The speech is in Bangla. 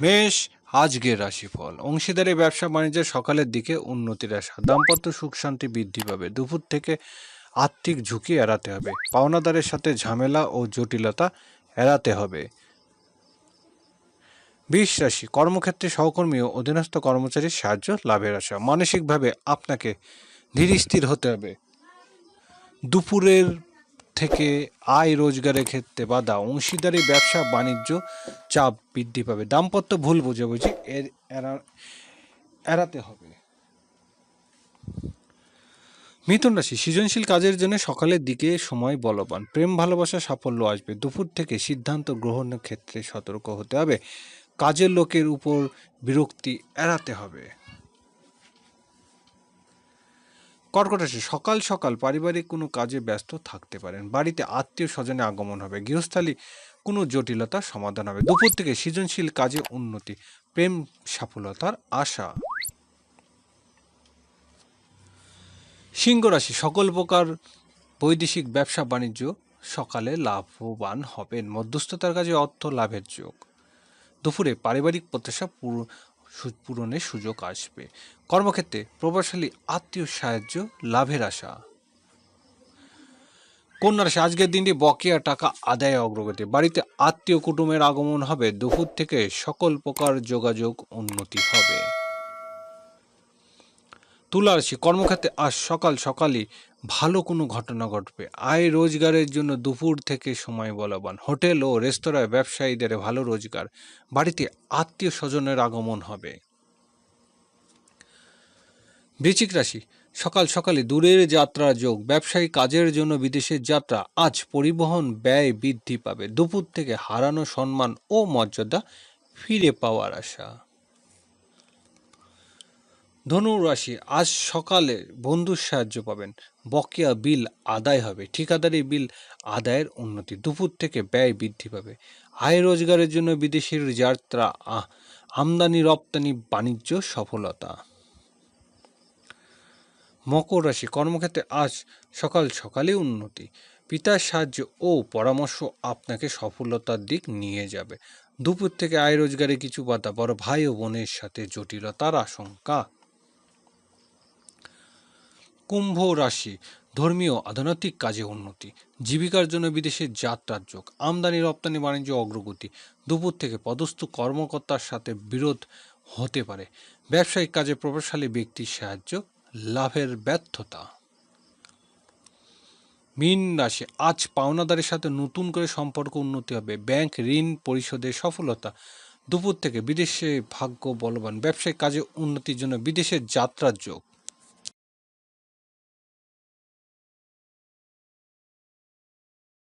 মেষ আজকের রাশিফল। অংশীদারি ব্যবসা বাণিজ্যের সকালের দিকে উন্নতির আশা। দাম্পত্য সুখ শান্তি বৃদ্ধি পাবে। দুপুর থেকে আর্থিক ঝুঁকি এড়াতে হবে। পাওনাদারের সাথে ঝামেলা ও জটিলতা এড়াতে হবে। বিশ রাশি। কর্মক্ষেত্রে সহকর্মী ও অধীনস্থ কর্মচারীর সাহায্য লাভের আশা। মানসিকভাবে আপনাকে ধীর স্থির হতে হবে। দুপুরের থেকে আয় রোজগারের ক্ষেত্রে বাধা। অংশীদারি, ব্যবসা, বাণিজ্য চাপ বৃদ্ধি পাবে। দাম্পত্য ভুল বুঝাবুঝি এর এড়া- এড়াতে হবে। মিথুন রাশি, সৃজনশীল কাজের জন্য সকালের দিকে সময় বলবান। প্রেম, ভালোবাসা, সাফল্য আসবে। দুপুর থেকে সিদ্ধান্ত গ্রহণের ক্ষেত্রে সতর্ক হতে হবে। কাজের লোকের উপর বিরক্তি এড়াতে হবে। কর্কট রাশি, সকাল সকাল পারিবারিক কোনো কাজে ব্যস্ত থাকতে পারেন। বাড়িতে আত্মীয় স্বজনে আগমন হবে, গৃহস্থালী কোনো জটিলতার সমাধান হবে। দুপুর থেকে সৃজনশীল কাজে উন্নতি, প্রেম সফলতার আশা। সিংহ রাশি, সকল প্রকার বৈদেশিক ব্যবসা বাণিজ্য সকালে লাভবান হবেন। মধ্যস্থতার কাজে অর্থ লাভের যোগ। দুপুরে পারিবারিক প্রত্যাশা পূরণের সুযোগ আসবে। কর্মক্ষেত্রে প্রভাবশালী আত্মীয় সাহায্য, লাভের আশা। কন্যা রাশি, আজকের দিনটি বকেয়া টাকা আদায় অগ্রগতি। বাড়িতে আত্মীয় কুটুমের আগমন হবে। দুপুর থেকে সকল প্রকার যোগাযোগ উন্নতি হবে। তুলা রাশি কর্মক্ষেত্রে আজ সকাল সকালই ভালো কোনো ঘটনা ঘটবে। আয় রোজগারের জন্য দুপুর থেকে সময় বলবান। হোটেল ও রেস্তোরাঁয় ব্যবসায়ীদের ভালো রোজগার। বাড়িতে আত্মীয় স্বজনের আগমন হবে। বৃশ্চিক রাশি, সকাল সকালে দূরের যাত্রা যোগ। ব্যবসায়ী কাজের জন্য বিদেশের যাত্রা। আজ পরিবহন ব্যয় বৃদ্ধি পাবে। দুপুর থেকে হারানো সম্মান ও মর্যাদা ফিরে পাওয়ার আশা। ধনু রাশি আজ সকালে বন্ধুর সাহায্য পাবেন। বকেয়া বিল আদায় হবে। ঠিকাদারি বিল আদায়ের উন্নতি। দুপুর থেকে ব্যয় বৃদ্ধি পাবে। আয় রোজগারের জন্য বিদেশের যাত্রা আমদানি, রপ্তানি, বাণিজ্য সফলতা। মকর রাশি, কর্মক্ষেত্রে আজ সকাল সকালে উন্নতি। পিতার সাহায্য ও পরামর্শ আপনাকে সফলতার দিক নিয়ে যাবে। দুপুর থেকে আয় রোজগারে কিছু বাধা। বড় ভাই ও বোনের সাথে জটিলতার আশঙ্কা কুম্ভ রাশি, ধর্মীয়, আধ্যাত্মিক কাজে উন্নতি, জীবিকার জন্য বিদেশে যাত্রার যোগ, আমদানি, রপ্তানি, বাণিজ্য, অগ্রগতি, দুপুর থেকে পদস্থ কর্মকর্তার সাথে বিরোধ হতে পারে। ব্যবসায়িক কাজে প্রভাবশালী ব্যক্তির সাহায্য, লাভের ব্যর্থতা। মীন রাশি, আজ পাওনাদারের সাথে নতুন করে সম্পর্ক উন্নতি হবে, ব্যাংক ঋণ পরিশোধে সফলতা, দুপুর থেকে বিদেশে ভাগ্য বলবান, ব্যবসায়িক কাজে উন্নতির জন্য বিদেশের যাত্রার যোগ।